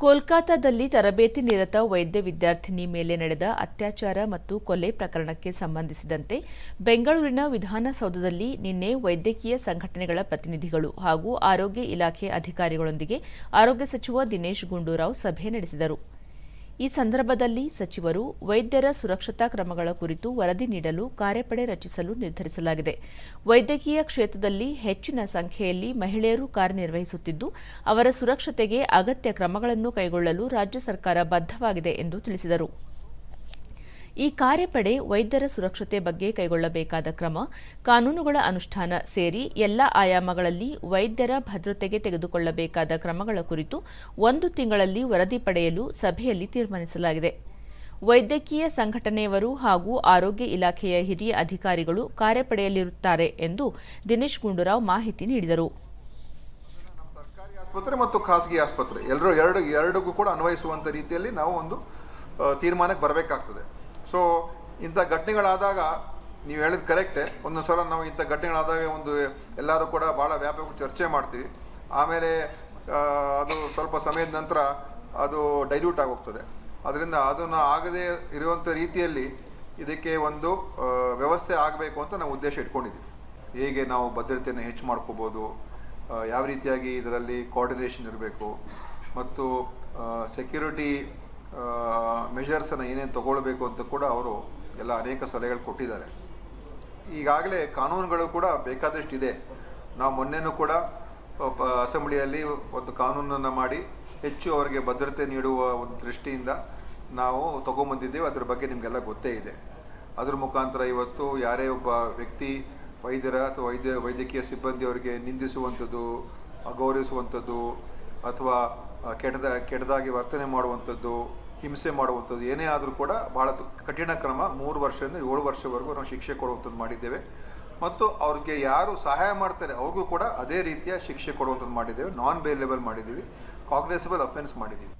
ಕೋಲ್ಕತಾದಲ್ಲಿ ತರಬೇತಿ ನಿರತ ವೈದ್ಯ ವಿದ್ಯಾರ್ಥಿನಿ ಮೇಲೆ ನಡೆದ ಅತ್ಯಾಚಾರ ಮತ್ತು ಕೊಲೆ ಪ್ರಕರಣಕ್ಕೆ ಸಂಬಂಧಿಸಿದಂತೆ ಬೆಂಗಳೂರಿನ ವಿಧಾನಸೌಧದಲ್ಲಿ ನಿನ್ನೆ ವೈದ್ಯಕೀಯ ಸಂಘಟನೆಗಳ ಪ್ರತಿನಿಧಿಗಳು ಹಾಗೂ ಆರೋಗ್ಯ ಇಲಾಖೆ ಅಧಿಕಾರಿಗಳೊಂದಿಗೆ ಆರೋಗ್ಯ ಸಚಿವ ದಿನೇಶ್ ಗುಂಡೂರಾವ್ ಸಭೆ ನಡೆಸಿದರು. ಈ ಸಂದರ್ಭದಲ್ಲಿ ಸಚಿವರು ವೈದ್ಯರ ಸುರಕ್ಷತಾ ಕ್ರಮಗಳ ಕುರಿತು ವರದಿ ನೀಡಲು ಕಾರ್ಯಪಡೆ ರಚಿಸಲು ನಿರ್ಧರಿಸಲಾಗಿದೆ. ವೈದ್ಯಕೀಯ ಕ್ಷೇತ್ರದಲ್ಲಿ ಹೆಚ್ಚಿನ ಸಂಖ್ಯೆಯಲ್ಲಿ ಮಹಿಳೆಯರು ಕಾರ್ಯನಿರ್ವಹಿಸುತ್ತಿದ್ದು, ಅವರ ಸುರಕ್ಷತೆಗೆ ಅಗತ್ಯ ಕ್ರಮಗಳನ್ನು ಕೈಗೊಳ್ಳಲು ರಾಜ್ಯ ಸರ್ಕಾರ ಬದ್ಧವಾಗಿದೆ ಎಂದು ತಿಳಿಸಿದರು. ಈ ಕಾರ್ಯಪಡೆ ವೈದ್ಯರ ಸುರಕ್ಷತೆ ಬಗ್ಗೆ ಕೈಗೊಳ್ಳಬೇಕಾದ ಕ್ರಮ, ಕಾನೂನುಗಳ ಅನುಷ್ಠಾನ ಸೇರಿ ಎಲ್ಲ ಆಯಾಮಗಳಲ್ಲಿ ವೈದ್ಯರ ಭದ್ರತೆಗೆ ತೆಗೆದುಕೊಳ್ಳಬೇಕಾದ ಕ್ರಮಗಳ ಕುರಿತು ಒಂದು ತಿಂಗಳಲ್ಲಿ ವರದಿ ಪಡೆಯಲು ಸಭೆಯಲ್ಲಿ ತೀರ್ಮಾನಿಸಲಾಗಿದೆ. ವೈದ್ಯಕೀಯ ಸಂಘಟನೆಯವರು ಹಾಗೂ ಆರೋಗ್ಯ ಇಲಾಖೆಯ ಹಿರಿಯ ಅಧಿಕಾರಿಗಳು ಕಾರ್ಯಪಡೆಯಲ್ಲಿರುತ್ತಾರೆ ಎಂದು ದಿನೇಶ್ ಗುಂಡೂರಾವ್ ಮಾಹಿತಿ ನೀಡಿದರು. ಆಸ್ಪತ್ರೆ ಮತ್ತು ಖಾಸಗಿ ಆಸ್ಪತ್ರೆ, ಎಲ್ಲರೂ ಎರಡು ಎರಡಿಗೂ ಕೂಡ ಅನ್ವಯಿಸುವಂಥ ರೀತಿಯಲ್ಲಿ ನಾವು ಒಂದು ತೀರ್ಮಾನಕ್ಕೆ ಬರಬೇಕಾಗ್ತದೆ. ಸೊ ಇಂಥ ಘಟನೆಗಳಾದಾಗ ನೀವು ಹೇಳಿದ ಕರೆಕ್ಟೇ ಒಂದು ಸಲ ನಾವು ಇಂಥ ಘಟನೆಗಳಾದಾಗ ಒಂದು ಎಲ್ಲರೂ ಕೂಡ ಭಾಳ ವ್ಯಾಪಕ ಚರ್ಚೆ ಮಾಡ್ತೀವಿ. ಆಮೇಲೆ ಅದು ಸ್ವಲ್ಪ ಸಮಯದ ನಂತರ ಅದು ಡೈಲ್ಯೂಟ್ ಆಗೋಗ್ತದೆ. ಅದರಿಂದ ಅದನ್ನು ಆಗದೇ ಇರುವಂಥ ರೀತಿಯಲ್ಲಿ ಇದಕ್ಕೆ ಒಂದು ವ್ಯವಸ್ಥೆ ಆಗಬೇಕು ಅಂತ ನಾವು ಉದ್ದೇಶ ಇಟ್ಕೊಂಡಿದ್ದೀವಿ. ಹೇಗೆ ನಾವು ಭದ್ರತೆಯನ್ನು ಹೆಚ್ಚು ಮಾಡ್ಕೋಬೋದು ಯಾವ ರೀತಿಯಾಗಿ ಇದರಲ್ಲಿ ಕೋಆರ್ಡಿನೇಷನ್ ಇರಬೇಕು, ಮತ್ತು ಸೆಕ್ಯೂರಿಟಿ ಮೆಷರ್ಸನ್ನು ಏನೇನು ತಗೊಳ್ಬೇಕು ಅಂತ ಕೂಡ ಅವರು ಎಲ್ಲ ಅನೇಕ ಸಲಹೆಗಳು ಕೊಟ್ಟಿದ್ದಾರೆ. ಈಗಾಗಲೇ ಕಾನೂನುಗಳು ಕೂಡ ಬೇಕಾದಷ್ಟು ಇದೆ ನಾವು ಮೊನ್ನೆನೂ ಕೂಡ ಅಸೆಂಬ್ಲಿಯಲ್ಲಿ ಒಂದು ಕಾನೂನನ್ನು ಮಾಡಿ ಹೆಚ್ಚು ಅವರಿಗೆ ಭದ್ರತೆ ನೀಡುವ ಒಂದು ದೃಷ್ಟಿಯಿಂದ ನಾವು ತಗೊಂಬಂದಿದ್ದೇವೆ. ಅದರ ಬಗ್ಗೆ ನಿಮಗೆಲ್ಲ ಗೊತ್ತೇ ಇದೆ. ಅದರ ಮುಖಾಂತರ ಇವತ್ತು ಯಾರೇ ಒಬ್ಬ ವ್ಯಕ್ತಿ, ವೈದ್ಯರ ಅಥವಾ ವೈದ್ಯ, ವೈದ್ಯಕೀಯ ಸಿಬ್ಬಂದಿಯವರಿಗೆ ನಿಂದಿಸುವಂಥದ್ದು ಗೌರವಿಸುವಂಥದ್ದು ಅಥವಾ ಕೆಟ್ಟದ, ಕೆಟ್ಟದಾಗಿ ವರ್ತನೆ ಮಾಡುವಂಥದ್ದು ಹಿಂಸೆ ಮಾಡುವಂಥದ್ದು. ಏನೇ ಆದರೂ ಕೂಡ ಬಹಳ ಕಠಿಣ ಕ್ರಮ. ಮೂರು ವರ್ಷದಿಂದ ಏಳು ವರ್ಷವರೆಗೂ ನಾವು ಶಿಕ್ಷೆ ಕೊಡುವಂಥದ್ದು ಮಾಡಿದ್ದೇವೆ. ಮತ್ತು ಅವ್ರಿಗೆ ಯಾರು ಸಹಾಯ ಮಾಡ್ತಾರೆ, ಅವ್ರಿಗೂ ಕೂಡ ಅದೇ ರೀತಿಯ ಶಿಕ್ಷೆ ಕೊಡುವಂಥದ್ದು ಮಾಡಿದ್ದೇವೆ. ನಾನ್ ಬೇಲೆಬಲ್ ಮಾಡಿದ್ದೀವಿ. ಕಾಂಗ್ರೆಸಬಲ್ ಅಫೆನ್ಸ್ ಮಾಡಿದ್ದೀವಿ.